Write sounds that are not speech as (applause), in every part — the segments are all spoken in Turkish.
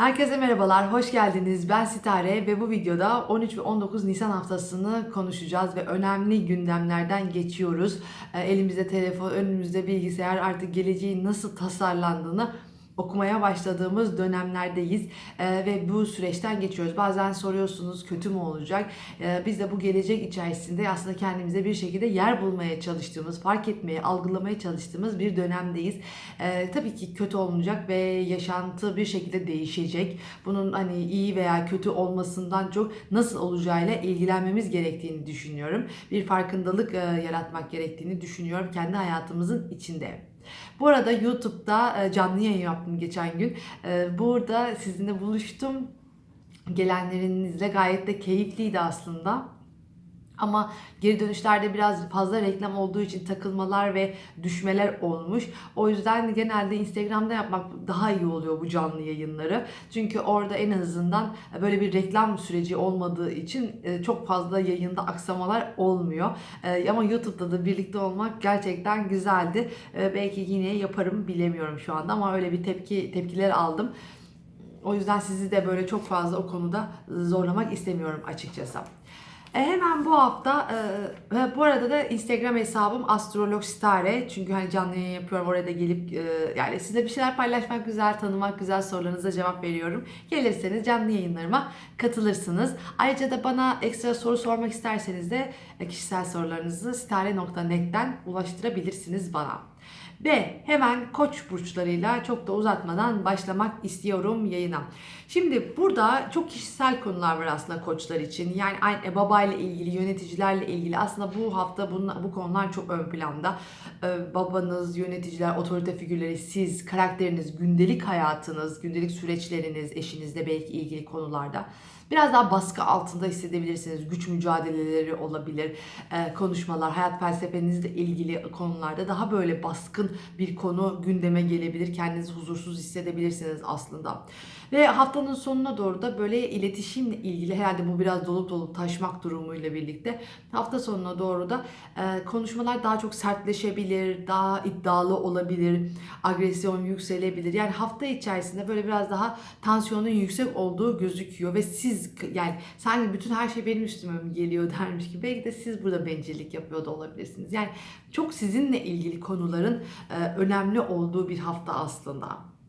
Herkese merhabalar, hoş geldiniz. Ben Sitare ve bu videoda 13 ve 19 Nisan haftasını konuşacağız ve önemli gündemlerden geçiyoruz. Elimizde telefon, önümüzde bilgisayar artık geleceğin nasıl tasarlandığını okumaya başladığımız dönemlerdeyiz Ee, ve bu süreçten geçiyoruz. Bazen soruyorsunuz kötü mü olacak? Ee, biz de bu gelecek içerisinde aslında kendimize bir şekilde yer bulmaya çalıştığımız, fark etmeye, algılamaya çalıştığımız bir dönemdeyiz. Ee, tabii ki kötü olmayacak ve yaşantı bir şekilde değişecek. Bunun hani iyi veya kötü olmasından çok nasıl olacağıyla ilgilenmemiz gerektiğini düşünüyorum. Bir farkındalık e, yaratmak gerektiğini düşünüyorum kendi hayatımızın içinde. Bu arada YouTube'da e, canlı yayın yaptım geçen gün. E, Burada sizinle buluştum. Gelenlerinizle gayet de keyifliydi aslında. Ama geri dönüşlerde biraz fazla reklam olduğu için takılmalar ve düşmeler olmuş. O yüzden genelde Instagram'da yapmak daha iyi oluyor bu canlı yayınları. Çünkü orada en azından böyle bir reklam süreci olmadığı için e, çok fazla yayında aksamalar olmuyor. E, Ama YouTube'da da birlikte olmak gerçekten güzeldi. E, Belki yine yaparım bilemiyorum şu anda ama öyle bir tepki tepkiler aldım. O yüzden sizi de böyle çok fazla o konuda zorlamak istemiyorum açıkçası. E, hemen bu hafta e, bu arada da Instagram hesabım Astrolog Stare. Çünkü hani canlı yayın yapıyorum oraya da gelip e, yani size bir şeyler paylaşmak güzel, tanımak güzel sorularınıza cevap veriyorum. Gelirseniz canlı yayınlarıma katılırsınız. Ayrıca da bana ekstra soru sormak isterseniz de e, kişisel sorularınızı stare.net'ten ulaştırabilirsiniz bana. Ve hemen koç burçlarıyla çok da uzatmadan başlamak istiyorum yayına. Şimdi burada çok kişisel konular var aslında koçlar için. Yani aynı babayla ilgili, yöneticilerle ilgili aslında bu hafta bunla, bu konular çok ön planda. Ee, babanız, yöneticiler, otorite figürleri, siz, karakteriniz, gündelik hayatınız, gündelik süreçleriniz, eşinizle belki ilgili konularda biraz daha baskı altında hissedebilirsiniz. Güç mücadeleleri olabilir, e, konuşmalar, hayat felsefenizle ilgili konularda daha böyle baskın bir konu gündeme gelebilir. Kendinizi huzursuz hissedebilirsiniz aslında. Ve haftanın sonuna doğru da böyle iletişimle ilgili herhalde bu biraz dolup dolup taşmak durumuyla birlikte hafta sonuna doğru da e, konuşmalar daha çok sertleşebilir, daha iddialı olabilir, agresyon yükselebilir. Yani hafta içerisinde böyle biraz daha tansiyonun yüksek olduğu gözüküyor ve siz yani sanki bütün her şey benim üstüme mi geliyor (laughs) dermiş gibi belki de siz burada bencillik yapıyor da olabilirsiniz. Yani çok sizinle ilgili konuların e, önemli olduğu bir hafta aslında.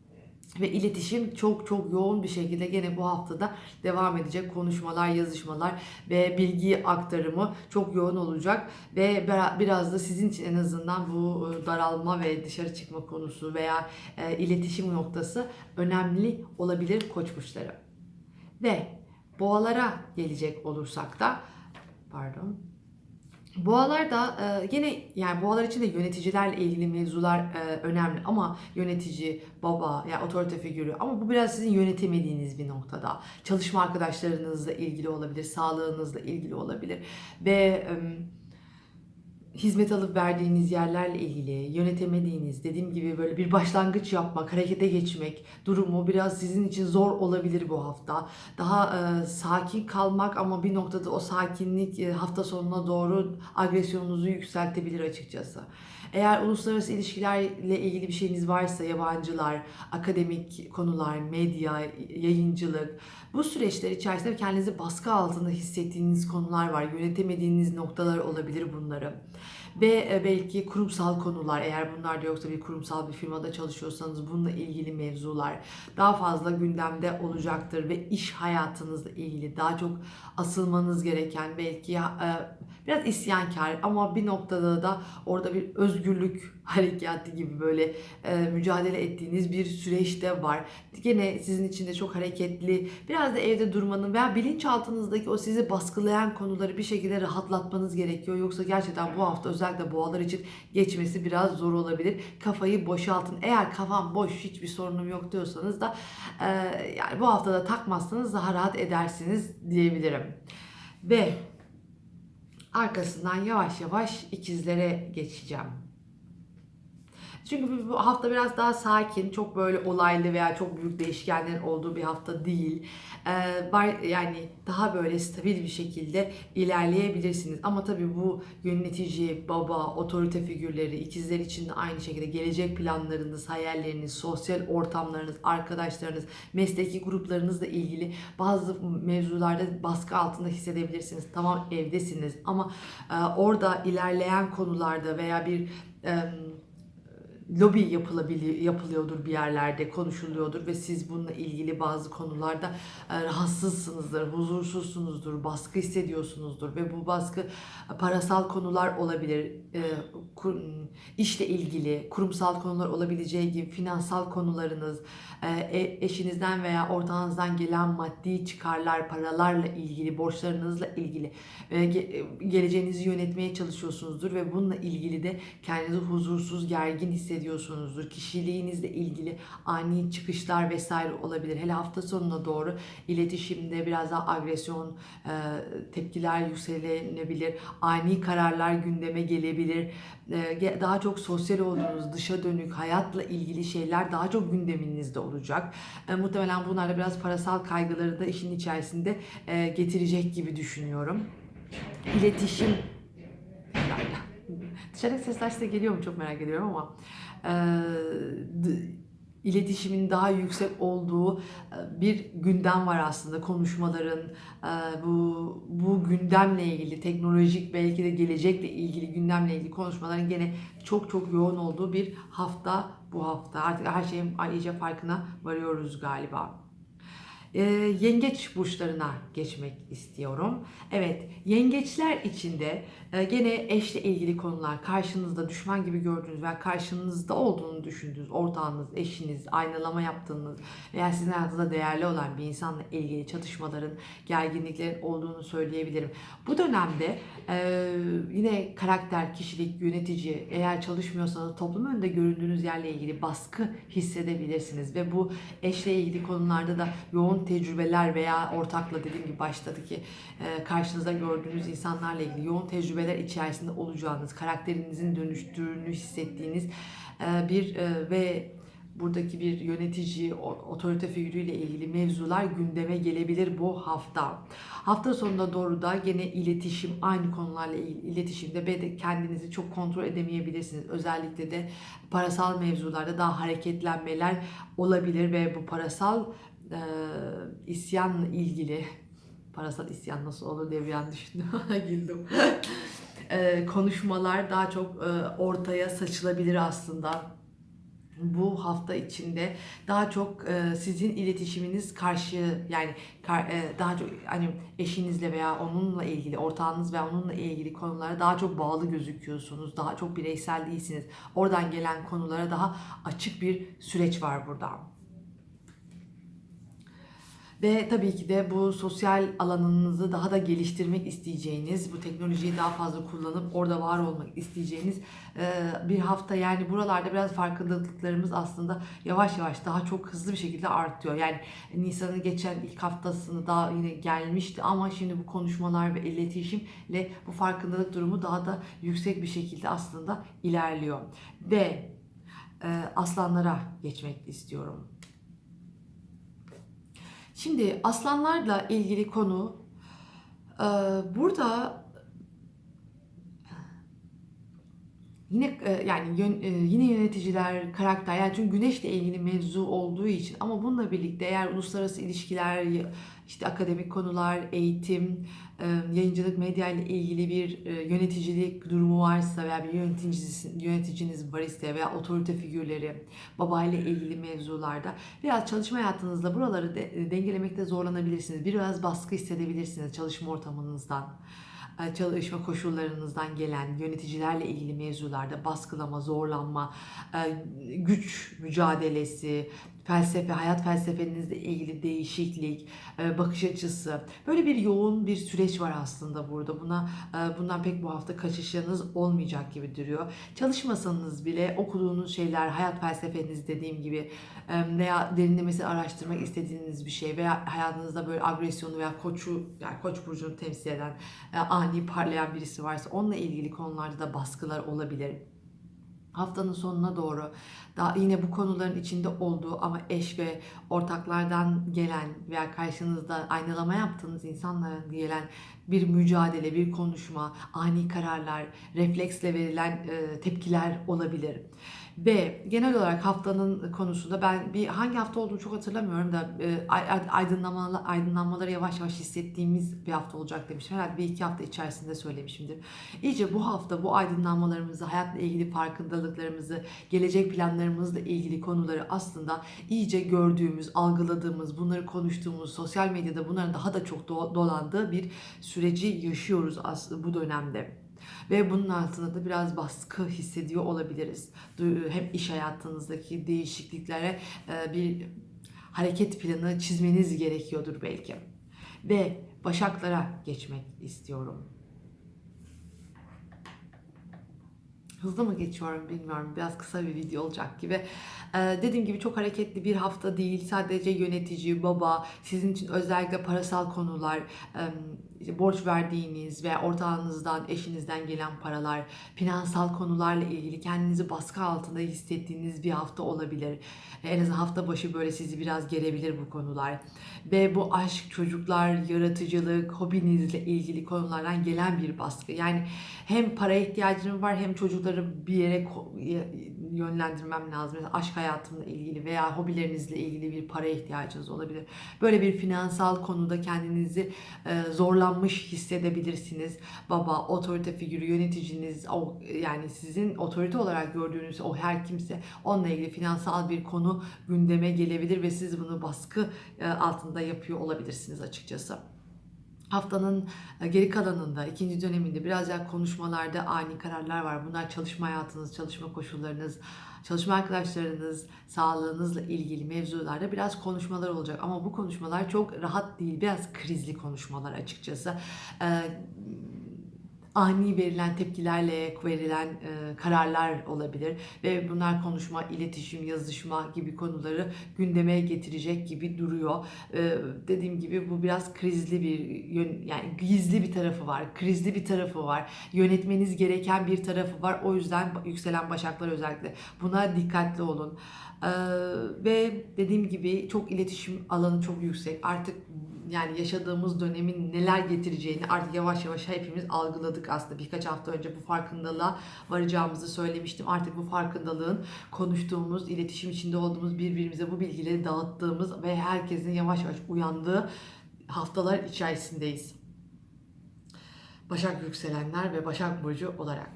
Ve iletişim çok çok yoğun bir şekilde gene bu haftada devam edecek. Konuşmalar, yazışmalar ve bilgi aktarımı çok yoğun olacak. Ve biraz da sizin için en azından bu e, daralma ve dışarı çıkma konusu veya e, iletişim noktası önemli olabilir koç burçları. Ve boğalara gelecek olursak da pardon Boğalar da e, gene yani boğalar için de yöneticilerle ilgili mevzular e, önemli ama yönetici, baba yani otorite figürü ama bu biraz sizin yönetemediğiniz bir noktada. Çalışma arkadaşlarınızla ilgili olabilir, sağlığınızla ilgili olabilir ve e, hizmet alıp verdiğiniz yerlerle ilgili yönetemediğiniz dediğim gibi böyle bir başlangıç yapmak, harekete geçmek durumu biraz sizin için zor olabilir bu hafta. Daha e, sakin kalmak ama bir noktada o sakinlik e, hafta sonuna doğru agresyonunuzu yükseltebilir açıkçası. Eğer uluslararası ilişkilerle ilgili bir şeyiniz varsa yabancılar, akademik konular, medya, yayıncılık bu süreçler içerisinde kendinizi baskı altında hissettiğiniz konular var. Yönetemediğiniz noktalar olabilir bunları ve e, belki kurumsal konular eğer bunlar da yoksa bir kurumsal bir firmada çalışıyorsanız bununla ilgili mevzular daha fazla gündemde olacaktır ve iş hayatınızla ilgili daha çok asılmanız gereken belki e, biraz isyankar ama bir noktada da orada bir özgürlük (laughs) harekatı gibi böyle e, mücadele ettiğiniz bir süreçte var. Gene sizin için de çok hareketli, biraz da evde durmanın veya bilinçaltınızdaki o sizi baskılayan konuları bir şekilde rahatlatmanız gerekiyor. Yoksa gerçekten bu hafta özellikle boğalar için geçmesi biraz zor olabilir. Kafayı boşaltın. Eğer kafam boş, hiçbir sorunum yok diyorsanız da e, yani bu haftada takmazsanız daha rahat edersiniz diyebilirim. Ve arkasından yavaş yavaş ikizlere geçeceğim. Çünkü bu- hafta biraz daha sakin, çok böyle olaylı veya çok büyük değişkenlerin olduğu bir hafta değil. Ee, yani daha böyle stabil bir şekilde ilerleyebilirsiniz. Ama tabii bu yönetici, baba, otorite figürleri, ikizler için de aynı şekilde gelecek planlarınız, hayalleriniz, sosyal ortamlarınız, arkadaşlarınız, mesleki gruplarınızla ilgili bazı mevzularda baskı altında hissedebilirsiniz. Tamam evdesiniz ama e, orada ilerleyen konularda veya bir e, lobi yapılabiliyor, yapılıyordur bir yerlerde, konuşuluyordur ve siz bununla ilgili bazı konularda e, rahatsızsınızdır, huzursuzsunuzdur, baskı hissediyorsunuzdur ve bu baskı e, parasal konular olabilir, e, işle ilgili, kurumsal konular olabileceği gibi finansal konularınız, eşinizden veya ortağınızdan gelen maddi çıkarlar, paralarla ilgili, borçlarınızla ilgili ge- geleceğinizi yönetmeye çalışıyorsunuzdur ve bununla ilgili de kendinizi huzursuz, gergin hissediyorsunuzdur. Kişiliğinizle ilgili ani çıkışlar vesaire olabilir. Hele hafta sonuna doğru iletişimde biraz daha agresyon, e, tepkiler yükselenebilir. Ani kararlar gündeme gelebilir. E, Daha çok sosyal olduğunuz, dışa dönük, hayatla ilgili şeyler daha çok gündeminizde olacak. E, Muhtemelen bunlar da biraz parasal kaygıları da işin içerisinde e, getirecek gibi düşünüyorum. İletişim Dışarıdaki sesler size geliyor mu çok merak ediyorum ama e, iletişimin daha yüksek olduğu bir gündem var aslında konuşmaların bu bu gündemle ilgili teknolojik belki de gelecekle ilgili gündemle ilgili konuşmaların gene çok çok yoğun olduğu bir hafta bu hafta artık her şeyin iyice farkına varıyoruz galiba. Yengeç burçlarına geçmek istiyorum. Evet, yengeçler içinde gene eşle ilgili konular, karşınızda düşman gibi gördüğünüz veya karşınızda olduğunu düşündüğünüz ortağınız, eşiniz, aynalama yaptığınız veya sizin hayatınızda değerli olan bir insanla ilgili çatışmaların, gerginliklerin olduğunu söyleyebilirim. Bu dönemde e, yine karakter, kişilik, yönetici, eğer çalışmıyorsanız toplum önünde göründüğünüz yerle ilgili baskı hissedebilirsiniz ve bu eşle ilgili konularda da yoğun tecrübeler veya ortakla dediğim gibi baştaki e, karşınızda gördüğünüz insanlarla ilgili yoğun tecrübeler içerisinde olacağınız, karakterinizin dönüştüğünü hissettiğiniz e, bir e, ve buradaki bir yönetici, otorite figürüyle ilgili mevzular gündeme gelebilir bu hafta. Hafta sonuna doğru da gene iletişim, aynı konularla ilgili iletişimde kendinizi çok kontrol edemeyebilirsiniz. Özellikle de parasal mevzularda daha hareketlenmeler olabilir ve bu parasal e, isyanla ilgili parasal isyan nasıl olur diye bir an düşündüm. (laughs) Güldüm. E, konuşmalar daha çok e, ortaya saçılabilir aslında bu hafta içinde daha çok e, sizin iletişiminiz karşı yani daha çok hani eşinizle veya onunla ilgili ortağınız veya onunla ilgili konulara daha çok bağlı gözüküyorsunuz. Daha çok bireysel değilsiniz. Oradan gelen konulara daha açık bir süreç var burada. Ve tabii ki de bu sosyal alanınızı daha da geliştirmek isteyeceğiniz, bu teknolojiyi daha fazla kullanıp orada var olmak isteyeceğiniz bir hafta. Yani buralarda biraz farkındalıklarımız aslında yavaş yavaş daha çok hızlı bir şekilde artıyor. Yani Nisan'ın geçen ilk haftasını daha yine gelmişti ama şimdi bu konuşmalar ve iletişimle bu farkındalık durumu daha da yüksek bir şekilde aslında ilerliyor. Ve aslanlara geçmek istiyorum. Şimdi aslanlarla ilgili konu burada yine e, yani yön- e, yine yöneticiler, karakter yani çünkü güneşle ilgili mevzu olduğu için ama bununla birlikte eğer uluslararası ilişkiler, işte akademik konular, eğitim, e, yayıncılık, medya ile ilgili bir yöneticilik durumu varsa veya bir yöneticiniz, yöneticiniz var ise veya otorite figürleri, babayla ilgili mevzularda biraz çalışma hayatınızda buraları de, dengelemekte zorlanabilirsiniz. Biraz baskı hissedebilirsiniz çalışma ortamınızdan çalışma koşullarınızdan gelen yöneticilerle ilgili mevzularda baskılama, zorlanma, e, güç mücadelesi, felsefe, hayat felsefenizle ilgili değişiklik, e, bakış açısı. Böyle bir yoğun bir süreç var aslında burada. Buna e, bundan pek bu hafta kaçışınız olmayacak gibi duruyor. Çalışmasanız bile okuduğunuz şeyler, hayat felsefeniz dediğim gibi e, veya derinlemesine araştırmak istediğiniz bir şey veya hayatınızda böyle agresyonu veya koçu yani koç burcunu temsil eden ani parlayan birisi varsa onunla ilgili konularda da baskılar olabilir. Haftanın sonuna doğru daha yine bu konuların içinde olduğu ama eş ve ortaklardan gelen veya karşınızda aynalama yaptığınız insanlardan gelen bir mücadele, bir konuşma, ani kararlar, refleksle verilen tepkiler olabilir. Ve genel olarak haftanın konusunda ben bir hangi hafta olduğunu çok hatırlamıyorum da e, aydınlanmaları yavaş yavaş hissettiğimiz bir hafta olacak demiştim. Herhalde bir iki hafta içerisinde söylemişimdir. İyice bu hafta bu aydınlanmalarımızı, hayatla ilgili farkındalıklarımızı, gelecek planlarımızla ilgili konuları aslında iyice gördüğümüz, algıladığımız, bunları konuştuğumuz, sosyal medyada bunların daha da çok do- dolandığı bir süreci yaşıyoruz aslında bu dönemde. Ve bunun altında da biraz baskı hissediyor olabiliriz. Hem iş hayatınızdaki değişikliklere e, bir hareket planı çizmeniz gerekiyordur belki. Ve başaklara geçmek istiyorum. Hızlı mı geçiyorum bilmiyorum. Biraz kısa bir video olacak gibi. Ee, dediğim gibi çok hareketli bir hafta değil. Sadece yönetici, baba, sizin için özellikle parasal konular, borç verdiğiniz veya ortağınızdan, eşinizden gelen paralar, finansal konularla ilgili kendinizi baskı altında hissettiğiniz bir hafta olabilir. En azından hafta başı böyle sizi biraz gerebilir bu konular. Ve bu aşk, çocuklar, yaratıcılık, hobinizle ilgili konulardan gelen bir baskı. Yani hem para ihtiyacım var hem çocukları bir yere yönlendirmem lazım. Mesela aşk hayatımla ilgili veya hobilerinizle ilgili bir para ihtiyacınız olabilir. Böyle bir finansal konuda kendinizi e, zorlanmış hissedebilirsiniz. Baba, otorite figürü, yöneticiniz, o yani sizin otorite olarak gördüğünüz o her kimse onunla ilgili finansal bir konu gündeme gelebilir ve siz bunu baskı e, altında yapıyor olabilirsiniz açıkçası. Haftanın e, geri kalanında, ikinci döneminde biraz daha konuşmalarda ani kararlar var. Bunlar çalışma hayatınız, çalışma koşullarınız, çalışma arkadaşlarınız, sağlığınızla ilgili mevzularda biraz konuşmalar olacak. Ama bu konuşmalar çok rahat değil, biraz krizli konuşmalar açıkçası. Ee, ani verilen tepkilerle verilen e, kararlar olabilir ve bunlar konuşma, iletişim, yazışma gibi konuları gündeme getirecek gibi duruyor. E, dediğim gibi bu biraz krizli bir yön, yani gizli bir tarafı var, krizli bir tarafı var, yönetmeniz gereken bir tarafı var. O yüzden yükselen başaklar özellikle buna dikkatli olun. E, ve dediğim gibi çok iletişim alanı çok yüksek. Artık yani yaşadığımız dönemin neler getireceğini artık yavaş yavaş hepimiz algıladık aslında. Birkaç hafta önce bu farkındalığa varacağımızı söylemiştim. Artık bu farkındalığın konuştuğumuz, iletişim içinde olduğumuz, birbirimize bu bilgileri dağıttığımız ve herkesin yavaş yavaş uyandığı haftalar içerisindeyiz. Başak yükselenler ve Başak Burcu olarak.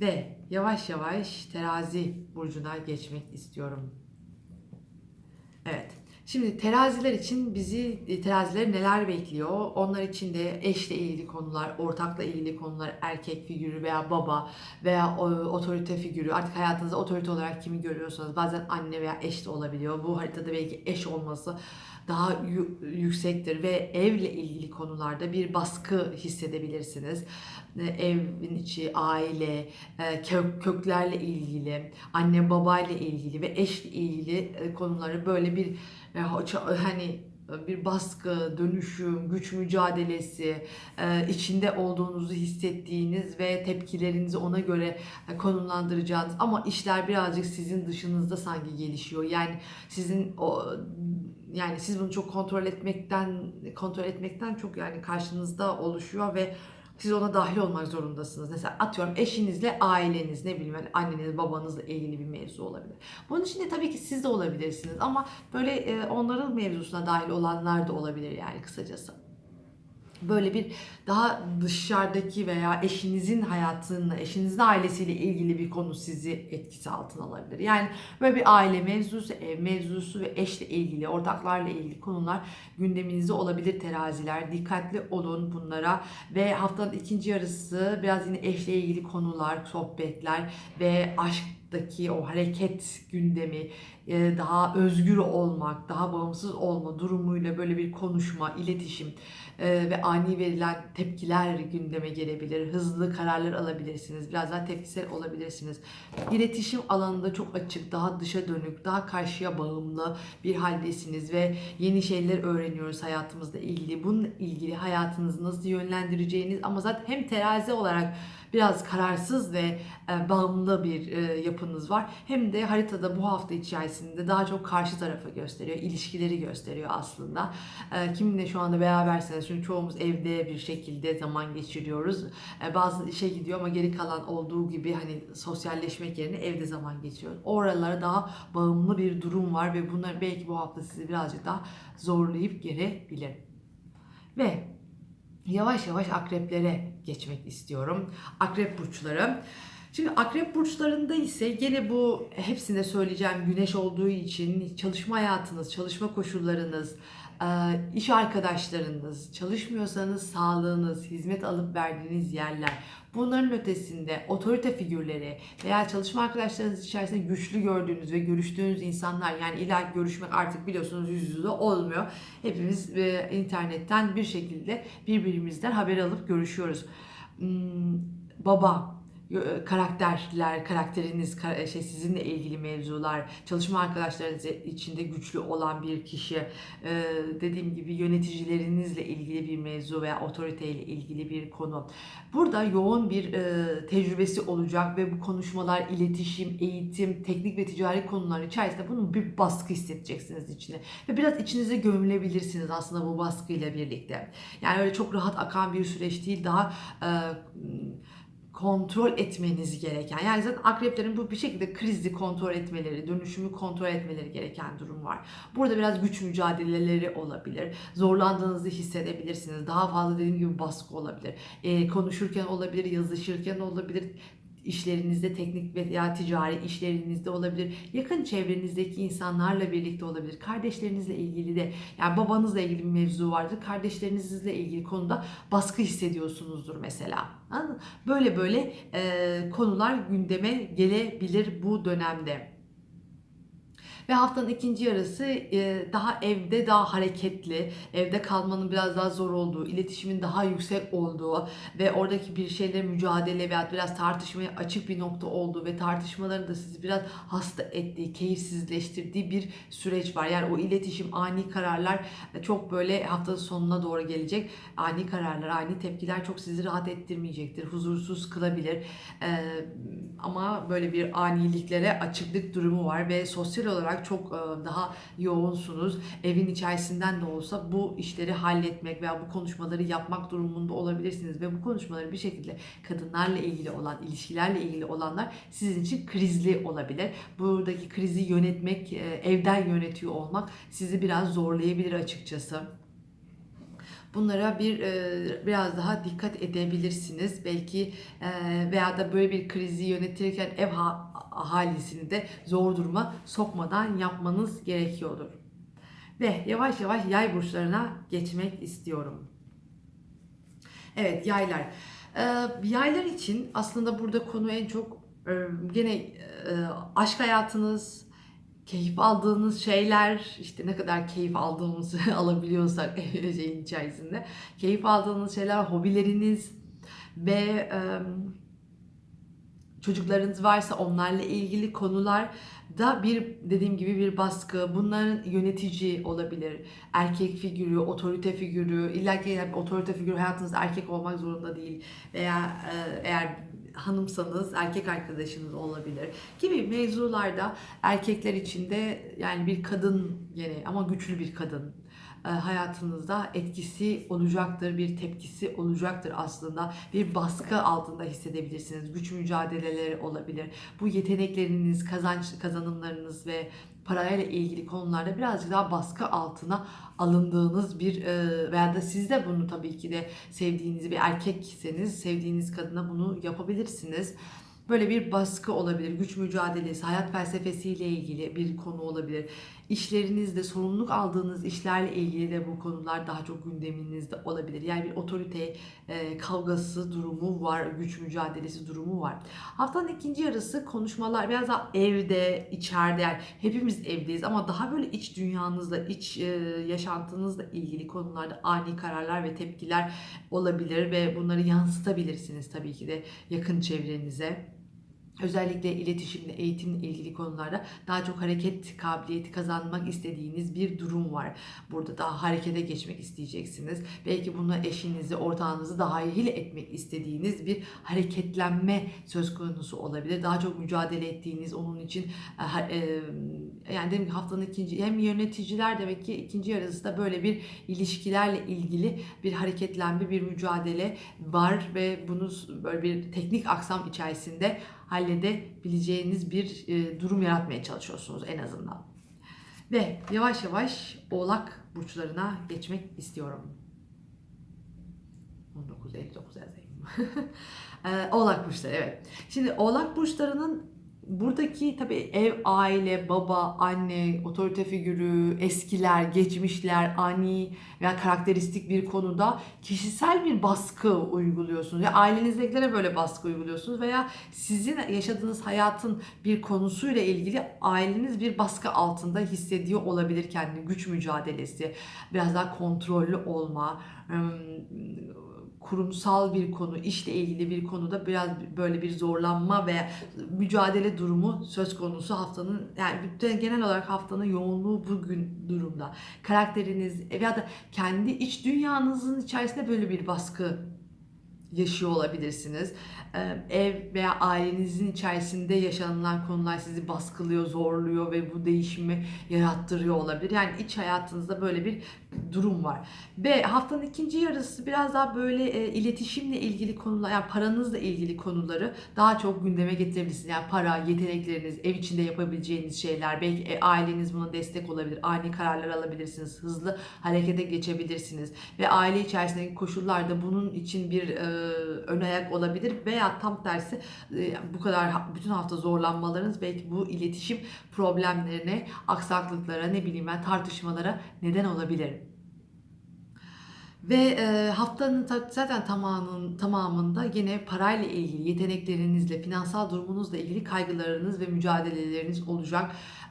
Ve yavaş yavaş terazi burcuna geçmek istiyorum. Evet. Şimdi teraziler için bizi e, teraziler neler bekliyor? Onlar için de eşle ilgili konular, ortakla ilgili konular, erkek figürü veya baba veya o- otorite figürü. Artık hayatınızda otorite olarak kimi görüyorsanız bazen anne veya eş de olabiliyor. Bu haritada belki eş olması daha yüksektir ve evle ilgili konularda bir baskı hissedebilirsiniz. E, Evin içi, aile, e, kök, köklerle ilgili, anne babayla ilgili ve eşle ilgili e, konuları böyle bir hani bir baskı, dönüşüm, güç mücadelesi içinde olduğunuzu hissettiğiniz ve tepkilerinizi ona göre konumlandıracağınız ama işler birazcık sizin dışınızda sanki gelişiyor. Yani sizin o yani siz bunu çok kontrol etmekten kontrol etmekten çok yani karşınızda oluşuyor ve siz ona dahil olmak zorundasınız. Mesela atıyorum eşinizle aileniz ne bileyim yani anneniz babanızla ilgili bir mevzu olabilir. Bunun içinde tabii ki siz de olabilirsiniz ama böyle e, onların mevzusuna dahil olanlar da olabilir yani kısacası. Böyle bir daha dışarıdaki veya eşinizin hayatını, eşinizin ailesiyle ilgili bir konu sizi etkisi altına alabilir. Yani böyle bir aile mevzusu, ev mevzusu ve eşle ilgili, ortaklarla ilgili konular gündeminizde olabilir teraziler. Dikkatli olun bunlara ve haftanın ikinci yarısı biraz yine eşle ilgili konular, sohbetler ve aşktaki o hareket gündemi, e, daha özgür olmak, daha bağımsız olma durumuyla böyle bir konuşma, iletişim e, ve ani verilen tepkiler gündeme gelebilir. Hızlı kararlar alabilirsiniz. Biraz daha tepkisel olabilirsiniz. İletişim alanında çok açık, daha dışa dönük, daha karşıya bağımlı bir haldesiniz ve yeni şeyler öğreniyoruz hayatımızla ilgili. Bununla ilgili hayatınızı nasıl yönlendireceğiniz ama zaten hem terazi olarak biraz kararsız ve e, bağımlı bir e, yapınız var. Hem de haritada bu hafta içerisinde daha çok karşı tarafı gösteriyor, ilişkileri gösteriyor aslında. E, kiminle şu anda beraberseniz çünkü çoğumuz evde bir şekilde zaman geçiriyoruz. E, bazı işe gidiyor ama geri kalan olduğu gibi hani sosyalleşmek yerine evde zaman geçiriyoruz. Oralara daha bağımlı bir durum var ve bunlar belki bu hafta sizi birazcık daha zorlayıp gelebilir. Ve yavaş yavaş akreplere geçmek istiyorum. Akrep burçları. Şimdi akrep burçlarında ise gene bu hepsinde söyleyeceğim güneş olduğu için çalışma hayatınız, çalışma koşullarınız, iş arkadaşlarınız, çalışmıyorsanız sağlığınız, hizmet alıp verdiğiniz yerler, bunların ötesinde otorite figürleri veya çalışma arkadaşlarınız içerisinde güçlü gördüğünüz ve görüştüğünüz insanlar yani illa görüşmek artık biliyorsunuz yüz yüze olmuyor. Hepimiz e, internetten bir şekilde birbirimizden haber alıp görüşüyoruz. Hmm, baba, karakterler, karakteriniz, kar- şey sizinle ilgili mevzular, çalışma arkadaşlarınız içinde güçlü olan bir kişi, e, dediğim gibi yöneticilerinizle ilgili bir mevzu veya otoriteyle ilgili bir konu. Burada yoğun bir e, tecrübesi olacak ve bu konuşmalar, iletişim, eğitim, teknik ve ticari konular içerisinde bunun bir baskı hissedeceksiniz içine. Ve biraz içinize gömülebilirsiniz aslında bu baskıyla birlikte. Yani öyle çok rahat akan bir süreç değil, daha e, kontrol etmeniz gereken yani zaten akreplerin bu bir şekilde krizi kontrol etmeleri, dönüşümü kontrol etmeleri gereken durum var. Burada biraz güç mücadeleleri olabilir. Zorlandığınızı hissedebilirsiniz. Daha fazla dediğim gibi baskı olabilir. Ee, konuşurken olabilir, yazışırken olabilir işlerinizde teknik veya ticari işlerinizde olabilir. Yakın çevrenizdeki insanlarla birlikte olabilir. Kardeşlerinizle ilgili de yani babanızla ilgili bir mevzu vardır. Kardeşlerinizle ilgili konuda baskı hissediyorsunuzdur mesela. Böyle böyle e, konular gündeme gelebilir bu dönemde. Ve haftanın ikinci yarısı e, daha evde daha hareketli, evde kalmanın biraz daha zor olduğu, iletişimin daha yüksek olduğu ve oradaki bir şeyle mücadele veya biraz tartışmaya açık bir nokta olduğu ve tartışmaların da sizi biraz hasta ettiği, keyifsizleştirdiği bir süreç var. Yani o iletişim, ani kararlar çok böyle haftanın sonuna doğru gelecek. Ani kararlar, ani tepkiler çok sizi rahat ettirmeyecektir, huzursuz kılabilir. E, ama böyle bir aniliklere açıklık durumu var ve sosyal olarak çok e, daha yoğunsunuz. Evin içerisinden de olsa bu işleri halletmek veya bu konuşmaları yapmak durumunda olabilirsiniz ve bu konuşmaları bir şekilde kadınlarla ilgili olan, ilişkilerle ilgili olanlar sizin için krizli olabilir. Buradaki krizi yönetmek, e, evden yönetiyor olmak sizi biraz zorlayabilir açıkçası. Bunlara bir e, biraz daha dikkat edebilirsiniz. Belki e, veya da böyle bir krizi yönetirken ev ha- ahalisini de zor duruma sokmadan yapmanız gerekiyordur. Ve yavaş yavaş yay burçlarına geçmek istiyorum. Evet yaylar. Ee, yaylar için aslında burada konu en çok e, gene e, aşk hayatınız, keyif aldığınız şeyler, işte ne kadar keyif aldığımızı (laughs) alabiliyorsak (laughs) şeyin içerisinde. Keyif aldığınız şeyler, hobileriniz ve e, çocuklarınız varsa onlarla ilgili konular da bir dediğim gibi bir baskı. Bunların yönetici olabilir. Erkek figürü, otorite figürü. İlla ki otorite figürü hayatınızda erkek olmak zorunda değil. Veya e, eğer hanımsanız erkek arkadaşınız olabilir gibi mevzularda erkekler içinde yani bir kadın gene ama güçlü bir kadın hayatınızda etkisi olacaktır, bir tepkisi olacaktır aslında. Bir baskı altında hissedebilirsiniz. Güç mücadeleleri olabilir. Bu yetenekleriniz, kazanç kazanımlarınız ve parayla ilgili konularda birazcık daha baskı altına alındığınız bir e, veya da siz de bunu tabii ki de sevdiğiniz bir erkekseniz sevdiğiniz kadına bunu yapabilirsiniz. Böyle bir baskı olabilir, güç mücadelesi, hayat felsefesiyle ilgili bir konu olabilir. İşlerinizde sorumluluk aldığınız işlerle ilgili de bu konular daha çok gündeminizde olabilir. Yani bir otorite e, kavgası durumu var, güç mücadelesi durumu var. Haftanın ikinci yarısı konuşmalar biraz daha evde, içeride yani hepimiz evdeyiz ama daha böyle iç dünyanızla, iç e, yaşantınızla ilgili konularda ani kararlar ve tepkiler olabilir ve bunları yansıtabilirsiniz tabii ki de yakın çevrenize Özellikle iletişimle, eğitimle ilgili konularda daha çok hareket kabiliyeti kazanmak istediğiniz bir durum var. Burada daha harekete geçmek isteyeceksiniz. Belki bunu eşinizi, ortağınızı dahil etmek istediğiniz bir hareketlenme söz konusu olabilir. Daha çok mücadele ettiğiniz, onun için e, e, yani dedim ki haftanın ikinci hem yöneticiler demek ki ikinci yarısı da böyle bir ilişkilerle ilgili bir hareketlenme, bir mücadele var ve bunu böyle bir teknik aksam içerisinde halledebileceğiniz bir e, durum yaratmaya çalışıyorsunuz en azından. Ve yavaş yavaş Oğlak burçlarına geçmek istiyorum. 1959 yazayım. Ee, (laughs) Oğlak burçları evet. Şimdi Oğlak burçlarının buradaki tabii ev, aile, baba, anne, otorite figürü, eskiler, geçmişler, ani veya karakteristik bir konuda kişisel bir baskı uyguluyorsunuz. Ya ailenizdekilere böyle baskı uyguluyorsunuz veya sizin yaşadığınız hayatın bir konusuyla ilgili aileniz bir baskı altında hissediyor olabilir kendini. Güç mücadelesi, biraz daha kontrollü olma, kurumsal bir konu, işle ilgili bir konuda biraz böyle bir zorlanma veya mücadele durumu söz konusu haftanın yani bütün genel olarak haftanın yoğunluğu bugün durumda. Karakteriniz veya da kendi iç dünyanızın içerisinde böyle bir baskı yaşıyor olabilirsiniz. Ee, Ev veya ailenizin içerisinde yaşanılan konular sizi baskılıyor, zorluyor ve bu değişimi yarattırıyor olabilir. Yani iç hayatınızda böyle bir durum var. Ve haftanın ikinci yarısı biraz daha böyle e, iletişimle ilgili konular, yani paranızla ilgili konuları daha çok gündeme getirebilirsiniz. Yani para, yetenekleriniz, ev içinde yapabileceğiniz şeyler, belki e, aileniz buna destek olabilir. Ani kararlar alabilirsiniz, hızlı harekete geçebilirsiniz. Ve aile içerisindeki koşullar da bunun için bir e, ön ayak olabilir veya tam tersi e, bu kadar bütün hafta zorlanmalarınız belki bu iletişim problemlerine, aksaklıklara, ne bileyim ben tartışmalara neden olabilir. Ve e, haftanın ta- zaten tamamının tamamında yine parayla ilgili, yeteneklerinizle, finansal durumunuzla ilgili kaygılarınız ve mücadeleleriniz olacak.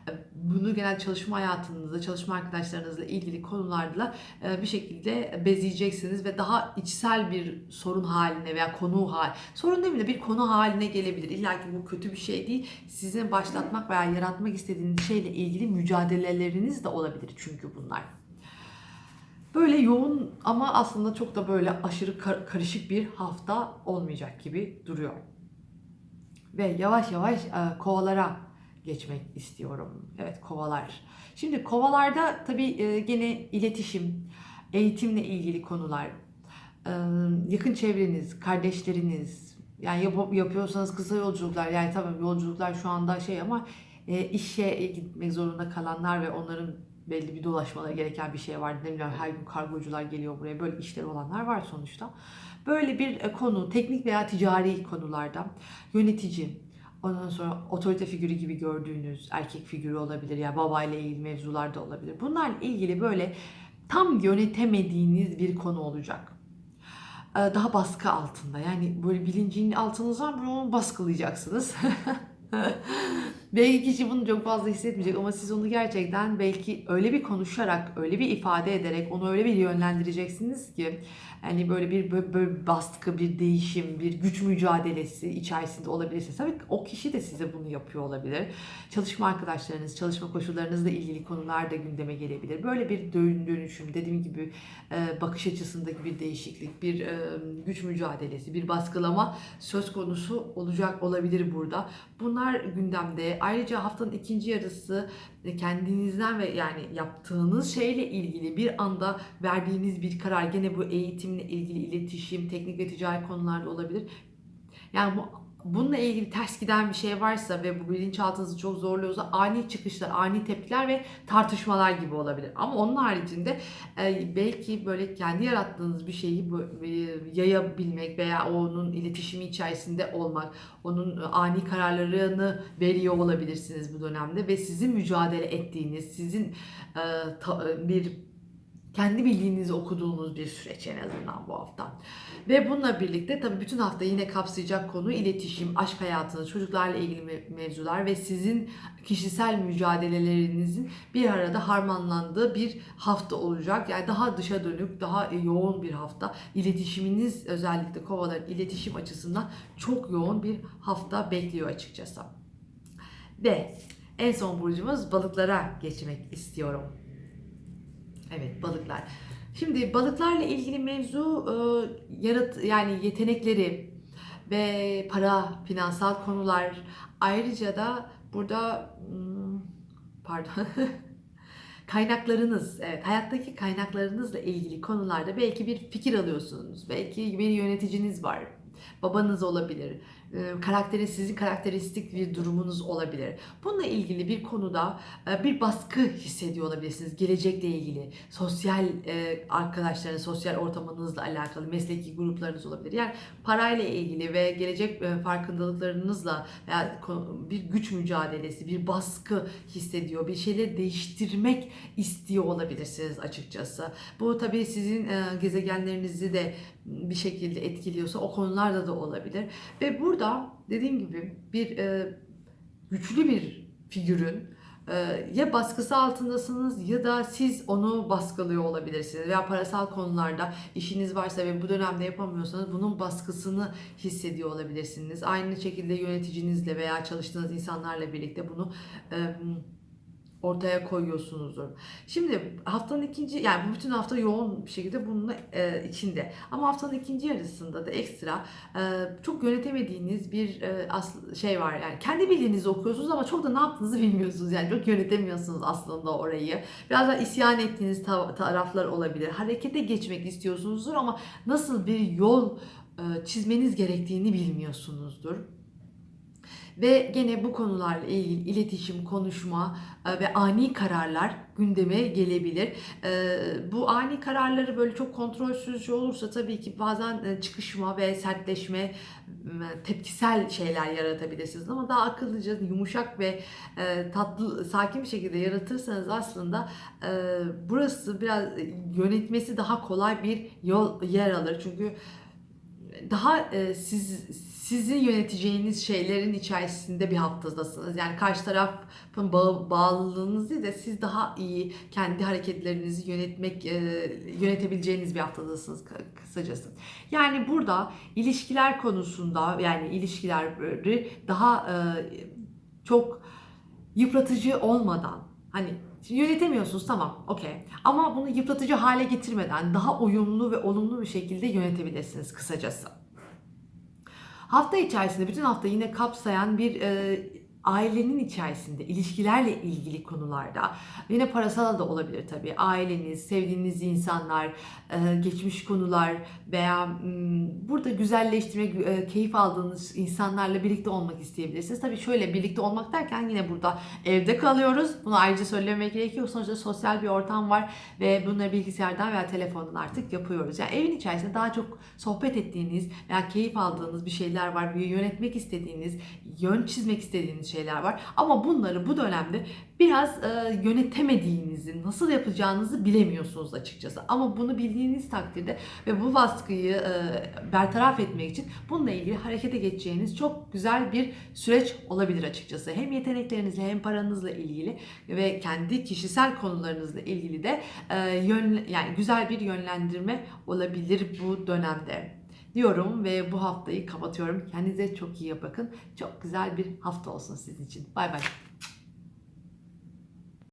E, Bunu genel çalışma hayatınızda, çalışma arkadaşlarınızla ilgili konularla e, bir şekilde bezeyeceksiniz ve daha içsel bir sorun haline veya konu hal, sorun değil de bir konu haline gelebilir. İlla ki bu kötü bir şey değil. Sizin başlatmak veya yaratmak istediğiniz şeyle ilgili mücadeleleriniz de olabilir çünkü bunlar. Böyle yoğun ama aslında çok da böyle aşırı kar- karışık bir hafta olmayacak gibi duruyor. Ve yavaş yavaş e, kovalara geçmek istiyorum. Evet kovalar. Şimdi kovalarda tabii e, gene iletişim, eğitimle ilgili konular, e, yakın çevreniz, kardeşleriniz, yani yap- yapıyorsanız kısa yolculuklar, yani tabii yolculuklar şu anda şey ama e, işe gitmek zorunda kalanlar ve onların belli bir dolaşmaları gereken bir şey var. Ne bileyim her gün kargocular geliyor buraya. Böyle işleri olanlar var sonuçta. Böyle bir e, konu, teknik veya ticari konularda yönetici, ondan sonra otorite figürü gibi gördüğünüz erkek figürü olabilir ya babayla ilgili mevzular da olabilir. Bunlarla ilgili böyle tam yönetemediğiniz bir konu olacak. Ee, Daha baskı altında yani böyle bilincin altınızdan böyle onu baskılayacaksınız. (laughs) Belki kişi bunu çok fazla hissetmeyecek ama siz onu gerçekten belki öyle bir konuşarak, öyle bir ifade ederek onu öyle bir yönlendireceksiniz ki hani böyle bir böyle, böyle baskı, bir değişim, bir güç mücadelesi içerisinde olabilirsiniz. Tabii o kişi de size bunu yapıyor olabilir. Çalışma arkadaşlarınız, çalışma koşullarınızla ilgili konular da gündeme gelebilir. Böyle bir dön- dönüşüm, dediğim gibi e, bakış açısındaki bir değişiklik, bir e, güç mücadelesi, bir baskılama söz konusu olacak olabilir burada. Bunlar gündemde. Ayrıca haftanın ikinci yarısı e, kendinizden ve yani yaptığınız şeyle ilgili bir anda verdiğiniz bir karar gene bu eğitimle ilgili iletişim, teknik ve ticari konularda olabilir. Yani bu bununla ilgili ters giden bir şey varsa ve bu bilinçaltınızı çok zorluyorsa ani çıkışlar, ani tepkiler ve tartışmalar gibi olabilir. Ama onun haricinde e, belki böyle kendi yarattığınız bir şeyi e, yayabilmek veya onun iletişimi içerisinde olmak, onun ani kararlarını veriyor olabilirsiniz bu dönemde ve sizin mücadele ettiğiniz, sizin e, ta- bir kendi bildiğinizi okuduğunuz bir süreç en azından bu hafta. Ve bununla birlikte tabii bütün hafta yine kapsayacak konu iletişim, aşk hayatınız, çocuklarla ilgili me- mevzular ve sizin kişisel mücadelelerinizin bir arada harmanlandığı bir hafta olacak. Yani daha dışa dönük, daha yoğun bir hafta. İletişiminiz özellikle kovaların iletişim açısından çok yoğun bir hafta bekliyor açıkçası. Ve en son burcumuz balıklara geçmek istiyorum. Evet balıklar. Şimdi balıklarla ilgili mevzu e, yarat yani yetenekleri ve para, finansal konular ayrıca da burada hmm, pardon (laughs) kaynaklarınız, evet hayattaki kaynaklarınızla ilgili konularda belki bir fikir alıyorsunuz. Belki bir yöneticiniz var. Babanız olabilir. E, Karakteri karakteristik bir durumunuz olabilir. Bununla ilgili bir konuda e, bir baskı hissediyor olabilirsiniz. Gelecekle ilgili, sosyal e, arkadaşlarınız, sosyal ortamınızla alakalı, mesleki gruplarınız olabilir. Yani parayla ilgili ve gelecek farkındalıklarınızla veya bir güç mücadelesi, bir baskı hissediyor. Bir şeyleri değiştirmek istiyor olabilirsiniz açıkçası. Bu tabii sizin gezegenlerinizi de bir şekilde etkiliyorsa o konularda da olabilir. Ve burada dediğim gibi bir e, güçlü bir figürün e, ya baskısı altındasınız ya da siz onu baskılıyor olabilirsiniz veya parasal konularda işiniz varsa ve bu dönemde yapamıyorsanız bunun baskısını hissediyor olabilirsiniz. Aynı şekilde yöneticinizle veya çalıştığınız insanlarla birlikte bunu e, ortaya koyuyorsunuzdur. Şimdi haftanın ikinci yani bu bütün hafta yoğun bir şekilde bununla e, içinde. Ama haftanın ikinci yarısında da ekstra e, çok yönetemediğiniz bir e, asl- şey var. Yani kendi bildiğinizi okuyorsunuz ama çok da ne yaptığınızı bilmiyorsunuz. Yani çok yönetemiyorsunuz aslında orayı. Biraz da isyan ettiğiniz ta- taraflar olabilir. Harekete geçmek istiyorsunuzdur ama nasıl bir yol e, çizmeniz gerektiğini bilmiyorsunuzdur. Ve gene bu konularla ilgili iletişim, konuşma e, ve ani kararlar gündeme gelebilir. E, Bu ani kararları böyle çok kontrolsüzce olursa tabii ki bazen e, çıkışma ve sertleşme, tepkisel şeyler yaratabilirsiniz. Ama daha akıllıca, yumuşak ve tatlı, sakin bir şekilde yaratırsanız aslında burası biraz yönetmesi daha kolay bir yol yer alır. Çünkü daha e, siz sizin yöneteceğiniz şeylerin içerisinde bir haftadasınız. Yani karşı tarafın bağ, bağlılığınız değil de siz daha iyi kendi hareketlerinizi yönetmek e, yönetebileceğiniz bir haftadasınız kısacası. Yani burada ilişkiler konusunda yani ilişkileri daha e, çok yıpratıcı olmadan hani yönetemiyorsunuz tamam okey ama bunu yıpratıcı hale getirmeden daha uyumlu ve olumlu bir şekilde yönetebilirsiniz kısacası. Hafta içerisinde bütün hafta yine kapsayan bir e, ailenin içerisinde ilişkilerle ilgili konularda yine parasal da olabilir tabii aileniz, sevdiğiniz insanlar, e, geçmiş konular veya burada güzelleştirmek, e, keyif aldığınız insanlarla birlikte olmak isteyebilirsiniz. Tabii şöyle birlikte olmak derken yine burada evde kalıyoruz. Bunu ayrıca söylemek gerekiyor. Sonuçta sosyal bir ortam var ve bunları bilgisayardan veya telefondan artık yapıyoruz. Yani evin içerisinde daha çok sohbet ettiğiniz veya keyif aldığınız bir şeyler var. Yönetmek istediğiniz, yön çizmek istediğiniz şeyler var. Ama bunları bu dönemde biraz e, yönetemediğinizi, nasıl yapacağınızı bilemiyorsunuz açıkçası. Ama bunu bildiğiniz takdirde ve bu baskıyı e, bertaraf etmek için bununla ilgili harekete geçeceğiniz çok güzel bir süreç olabilir açıkçası. Hem yeteneklerinizle hem paranızla ilgili ve kendi kişisel konularınızla ilgili de e, yön yani güzel bir yönlendirme olabilir bu dönemde diyorum ve bu haftayı kapatıyorum. Kendinize çok iyi bakın. Çok güzel bir hafta olsun sizin için. Bay bay.